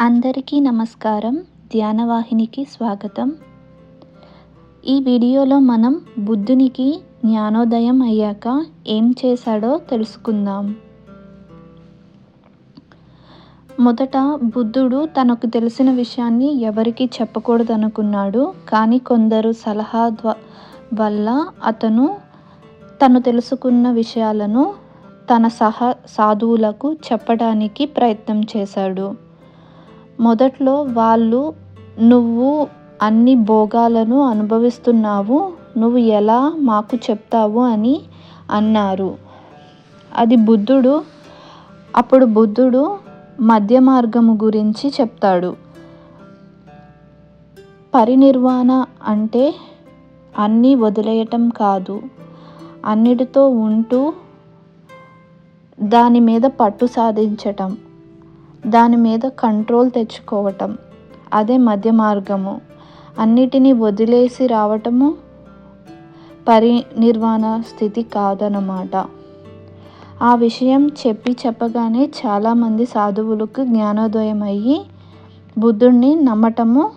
అందరికీ నమస్కారం. ధ్యానవాహినికి స్వాగతం. ఈ వీడియోలో మనం బుద్ధునికి జ్ఞానోదయం అయ్యాక ఏం చేశాడో తెలుసుకుందాం. మొదట బుద్ధుడు తనకు తెలిసిన విషయాన్ని ఎవరికీ చెప్పకూడదనుకున్నాడు. కానీ కొందరు సలహా ద్వా వల్ల అతను తను తెలుసుకున్న విషయాలను తన సహ సాధువులకు చెప్పడానికి ప్రయత్నం చేశాడు. మొదట్లో వాళ్ళు నువ్వు అన్ని భోగాలను అనుభవిస్తున్నావు నువ్వు ఎలా మాకు చెప్తావు అని అన్నారు. అది బుద్ధుడు అప్పుడు బుద్ధుడు మధ్య మార్గము గురించి చెప్తాడు. పరినిర్వాణ అంటే అన్నీ వదిలేయటం కాదు. అన్నిటితో ఉంటూ దాని మీద పట్టు సాధించటం. దాని మీద కంట్రోల్ తెచ్చుకోవటం. అదే మధ్య మార్గము. అన్నిటినీ వదిలేసి రావటము పరినిర్వాణ స్థితి కాదన్నమాట. ఆ విషయం చెప్పి చెప్పగానే చాలామంది సాధువులకు జ్ఞానోదయం అయ్యి బుద్ధుడిని నమ్మటము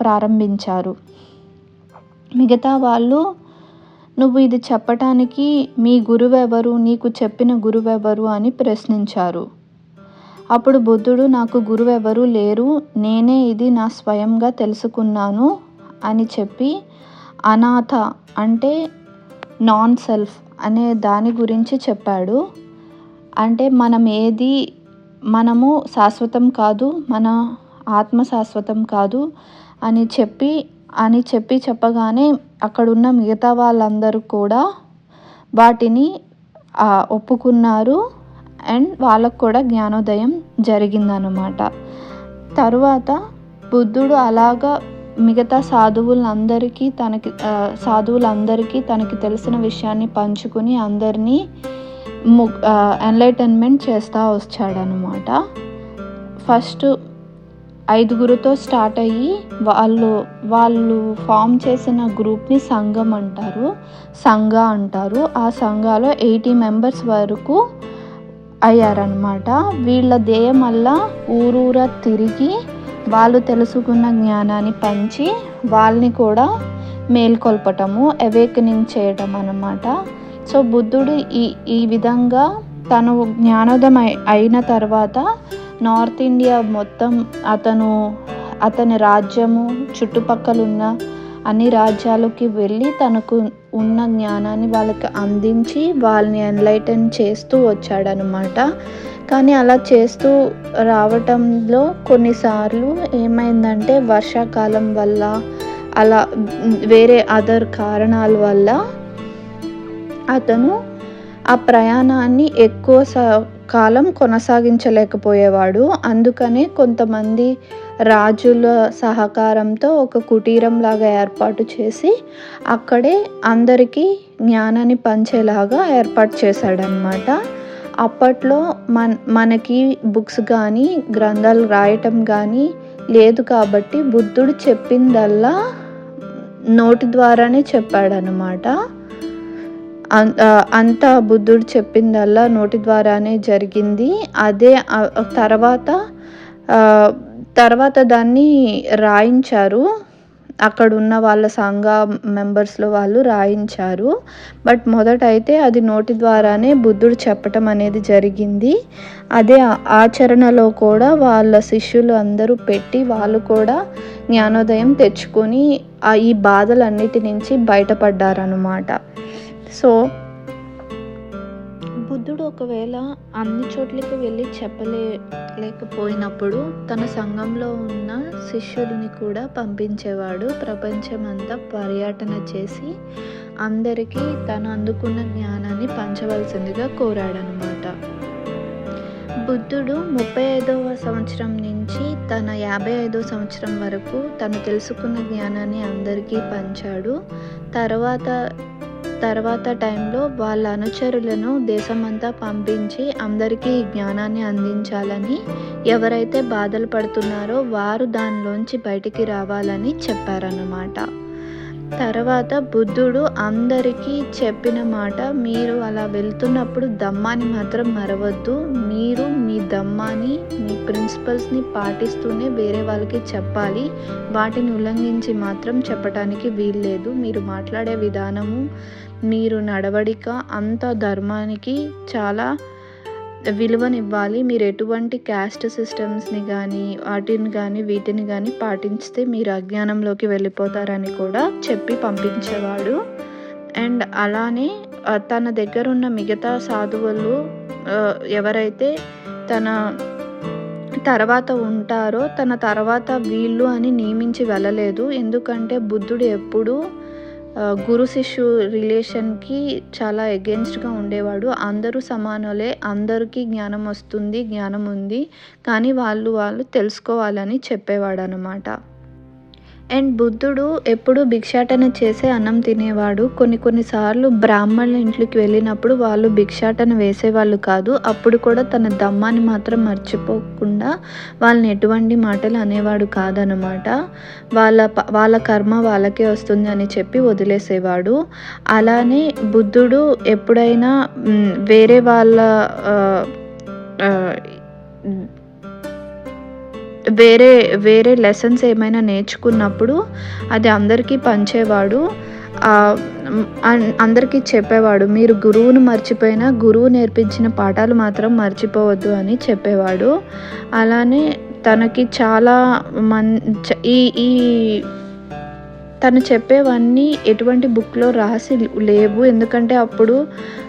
ప్రారంభించారు. మిగతా వాళ్ళు నువ్వు ఇది చెప్పటానికి మీ గురువెవరు? నీకు చెప్పిన గురువెవరు? అని ప్రశ్నించారు. అప్పుడు బుద్ధుడు నాకు గురువెవరు లేరు. నేనే ఇది నా స్వయంగా తెలుసుకున్నాను అని చెప్పి అనాథ అంటే నాన్ సెల్ఫ్ అనే దాని గురించి చెప్పాడు. అంటే మనం ఏది మనము శాశ్వతం కాదు మన ఆత్మ శాశ్వతం కాదు అని చెప్పి అని చెప్పి చెప్పగానే అక్కడున్న మిగతా వాళ్ళందరూ కూడా వాటిని ఒప్పుకున్నారు. అండ్ వాళ్ళకు కూడా జ్ఞానోదయం జరిగిందనమాట తరువాత బుద్ధుడు అలాగా మిగతా సాధువులందరికీ తనకి సాధువులందరికీ తనకి తెలిసిన విషయాన్ని పంచుకుని అందరినీ ము ఎన్లైటన్మెంట్ చేస్తూ వచ్చాడనమాట ఫస్ట్ ఐదుగురితో స్టార్ట్ అయ్యి వాళ్ళు వాళ్ళు ఫామ్ చేసిన గ్రూప్ని సంఘం అంటారు సంఘ అంటారు. ఆ సంఘాలో ఎయిటీ మెంబర్స్ వరకు అయ్యారనమాట వీళ్ళ ధ్యేయం వల్ల ఊరూర తిరిగి వాళ్ళు తెలుసుకున్న జ్ఞానాన్ని పంచి వాళ్ళని కూడా మేల్కొల్పటము అవేకనింగ్ చేయటం అనమాట సో బుద్ధుడు ఈ ఈ విధంగా తను జ్ఞానోదయం అయిన తర్వాత నార్త్ ఇండియా మొత్తం అతను అతని రాజ్యము చుట్టుపక్కల ఉన్న అన్ని రాజ్యాలకి వెళ్ళి తనకు ఉన్న జ్ఞానాన్ని వాళ్ళకి అందించి వాళ్ళని ఎన్లైటన్ చేస్తూ వచ్చాడనమాట కానీ అలా చేస్తూ రావటంలో కొన్నిసార్లు ఏమైందంటే వర్షాకాలం వల్ల అలా వేరే అదర్ కారణాల వల్ల అతను ఆ ప్రయాణాన్ని ఎక్కువ కాలం కొనసాగించలేకపోయేవాడు. అందుకనే కొంతమంది రాజుల సహకారంతో ఒక కుటీరం లాగా ఏర్పాటు చేసి అక్కడే అందరికీ జ్ఞానాన్ని పంచేలాగా ఏర్పాటు చేశాడనమాట అప్పట్లో మన మనకి బుక్స్ కానీ గ్రంథాలు రాయటం కానీ లేదు కాబట్టి బుద్ధుడు చెప్పిందల్లా నోటి ద్వారానే చెప్పాడనమాట అంతా బుద్ధుడు చెప్పిందల్లా నోటి ద్వారానే జరిగింది. అదే తర్వాత తర్వాత దాన్ని రాయించారు. అక్కడ ఉన్న వాళ్ళ సంఘ మెంబర్స్లో వాళ్ళు రాయించారు. బట్ మొదట అయితే అది నోటి ద్వారానే బుద్ధుడు చెప్పటం అనేది జరిగింది. అదే ఆచరణలో కూడా వాళ్ళ శిష్యులు అందరూ పెట్టి వాళ్ళు కూడా జ్ఞానోదయం తెచ్చుకొని ఈ బాధలన్నిటి నుంచి బయటపడ్డారనమాట సో బుద్ధుడు ఒకవేళ అన్ని చోట్లకి వెళ్ళి చెప్పలే లేకపోయినప్పుడు తన సంఘంలో ఉన్న శిష్యుడిని కూడా పంపించేవాడు. ప్రపంచమంతా పర్యటన చేసి అందరికీ తను అందుకున్న జ్ఞానాన్ని పంచవలసిందిగా కోరాడనమాట బుద్ధుడు ముప్పై ఐదవ సంవత్సరం నుంచి తన యాభై ఐదవ సంవత్సరం వరకు తను తెలుసుకున్న జ్ఞానాన్ని అందరికీ పంచాడు. తర్వాత తర్వాత టైంలో వాళ్ళ అనుచరులను దేశమంతా పంపించి అందరికీ జ్ఞానాన్ని అందించాలని ఎవరైతే బాధలు పడుతున్నారో వారు దానిలోంచి బయటికి రావాలని చెప్పారన్నమాట. తర్వాత బుద్ధుడు అందరికీ చెప్పిన మాట మీరు అలా వెళ్తున్నప్పుడు దమ్మాని మాత్రం మరవద్దు. మీరు మీ దమ్మాని మీ ప్రిన్సిపల్స్ని పాటిస్తూనే వేరే వాళ్ళకి చెప్పాలి. వాటిని ఉల్లంఘించి మాత్రం చెప్పడానికి వీల్లేదు. మీరు మాట్లాడే విధానము మీరు నడవడిక అంత ధర్మానికి చాలా విలువనివ్వాలి. మీరు ఎటువంటి క్యాస్ట్ సిస్టమ్స్ని కానీ వాటిని కానీ వీటిని కానీ పాటించితే మీరు అజ్ఞానంలోకి వెళ్ళిపోతారని కూడా చెప్పి పంపించేవాడు. అండ్ అలానే తన దగ్గర ఉన్న మిగతా సాధువులు ఎవరైతే తన తర్వాత ఉంటారో తన తర్వాత వీళ్ళు అని నియమించి వెళ్ళలేదు. ఎందుకంటే బుద్ధుడు ఎప్పుడూ గురు శిష్యు రిలేషన్కి చాలా ఎగెన్స్ట్గా ఉండేవాడు. అందరూ సమానులే అందరికీ జ్ఞానం వస్తుంది జ్ఞానం ఉంది. కానీ వాళ్ళు వాళ్ళు తెలుసుకోవాలని చెప్పేవాడు అనమాట అండ్ బుద్ధుడు ఎప్పుడు భిక్షాటన చేసే అన్నం తినేవాడు. కొన్ని కొన్నిసార్లు బ్రాహ్మణుల ఇంట్లోకి వెళ్ళినప్పుడు వాళ్ళు భిక్షాటన వేసేవాళ్ళు కాదు. అప్పుడు కూడా తన దమ్మాన్ని మాత్రం మర్చిపోకుండా వాళ్ళని ఎటువంటి మాటలు అనేవాడు కాదనమాట వాళ్ళ వాళ్ళ కర్మ వాళ్ళకే వస్తుంది అని చెప్పి వదిలేసేవాడు. అలానే బుద్ధుడు ఎప్పుడైనా వేరే వాళ్ళ వేరే వేరే లెసన్స్ ఏమైనా నేర్చుకున్నప్పుడు అది అందరికీ పంచేవాడు అన్- అందరికీ చెప్పేవాడు. మీరు గురువును మర్చిపోయినా గురువు నేర్పించిన పాఠాలు మాత్రం మర్చిపోవద్దు అని చెప్పేవాడు. అలానే తనకి చాలా మన్ చ- ఈ ఈ తను చెప్పేవన్నీ ఎటువంటి బుక్లో రాసి లేవు. ఎందుకంటే అప్పుడు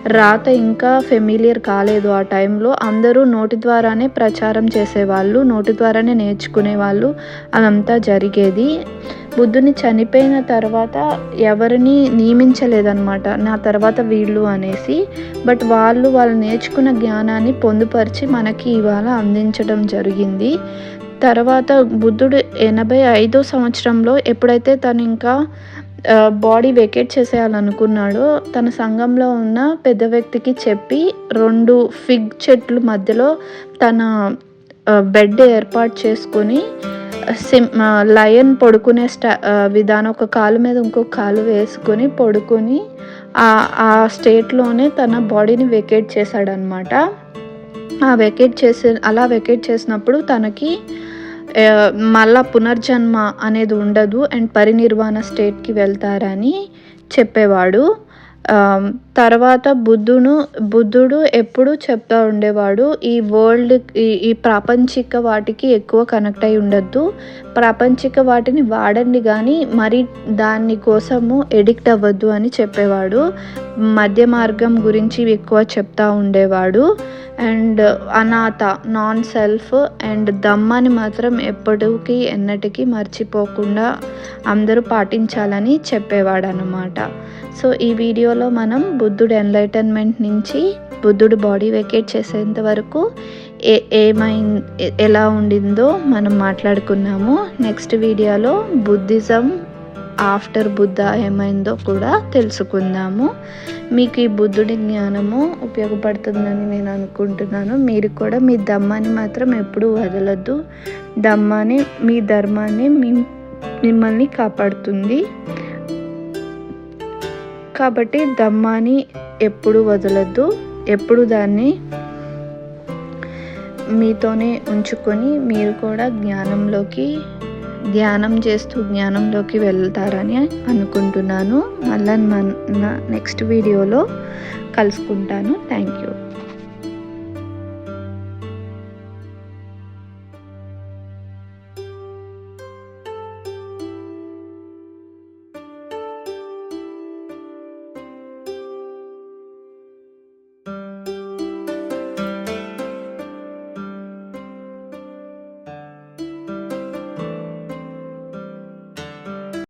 రాత ఇంకా ఫెమిలియర్ కాలేదు ఆ టైంలో. అందరూ నోటి ద్వారానే ప్రచారం చేసేవాళ్ళు నోటి ద్వారానే నేర్చుకునేవాళ్ళు అదంతా జరిగేది. బుద్ధుని చనిపోయిన తర్వాత ఎవరిని నియమించలేదన్నమాట. నా తర్వాత వీళ్ళు అనేసి. బట్ వాళ్ళు వాళ్ళు నేర్చుకున్న జ్ఞానాన్ని పొందుపరిచి మనకి ఇవాళ అందించడం జరిగింది. తర్వాత బుద్ధుడు ఎనభై ఐదో సంవత్సరంలో ఎప్పుడైతే తను ఇంకా బాడీ వెకేట్ చేసేయాలనుకున్నాడో తన సంఘంలో ఉన్న పెద్ద వ్యక్తికి చెప్పి రెండు ఫిగ్ చెట్లు మధ్యలో తన బెడ్ ఏర్పాటు చేసుకొని సిమ్ లయన్ పడుకునే స్టా విధానం ఒక కాలు మీద ఇంకొక కాలు వేసుకొని పడుకొని ఆ ఆ స్టేట్లోనే తన బాడీని వెకేట్ చేశాడనమాట ఆ వెకేట్ చేసే అలా వెకేట్ చేసినప్పుడు తనకి మళ్ళా పునర్జన్మ అనేది ఉండదు అండ్ పరినిర్వాణ స్టేట్కి వెళ్తారని చెప్పేవాడు. తర్వాత బుద్ధును బుద్ధుడు ఎప్పుడు చెప్తా ఉండేవాడు. ఈ వరల్డ్ ఈ ఈ ప్రాపంచిక వాటికి ఎక్కువ కనెక్ట్ అయి ఉండద్దు. ప్రాపంచిక వాటిని వాడండి కానీ మరి దాని కోసము ఎడిక్ట్ అవ్వద్దు అని చెప్పేవాడు. మధ్య మార్గం గురించి ఎక్కువ చెప్తా ఉండేవాడు. అండ్ అనాథ నాన్ సెల్ఫ్ అండ్ దమ్మని మాత్రం ఎప్పటికీ ఎన్నటికీ మర్చిపోకుండా అందరూ పాటించాలని చెప్పేవాడు అనమాట సో ఈ వీడియోలో మనం బుద్ధుడు ఎన్లైటన్మెంట్ నుంచి బుద్ధుడు బాడీ వెకేట్ చేసేంత వరకు ఏ ఏమై ఎలా ఉండిందో మనం మాట్లాడుకున్నాము. నెక్స్ట్ వీడియోలో బుద్ధిజం ఆఫ్టర్ బుద్ధ ఏమైందో కూడా తెలుసుకుందాము. మీకు ఈ బుద్ధుడి జ్ఞానము ఉపయోగపడుతుందని నేను అనుకుంటున్నాను. మీరు కూడా మీ ధమ్మాన్ని మాత్రం ఎప్పుడూ వదలద్దు. ధమ్మాన్ని మీ ధర్మాన్ని మీ మిమ్మల్ని కాపాడుతుంది. కాబట్టి దమ్మాని ఎప్పుడు వదలద్దు. ఎప్పుడు దాన్ని మీతోనే ఉంచుకొని మీరు కూడా జ్ఞానంలోకి ధ్యానం చేస్తూ జ్ఞానంలోకి వెళ్తారని అనుకుంటున్నాను. మళ్ళీ మన నెక్స్ట్ వీడియోలో కలుసుకుంటాను. Thank you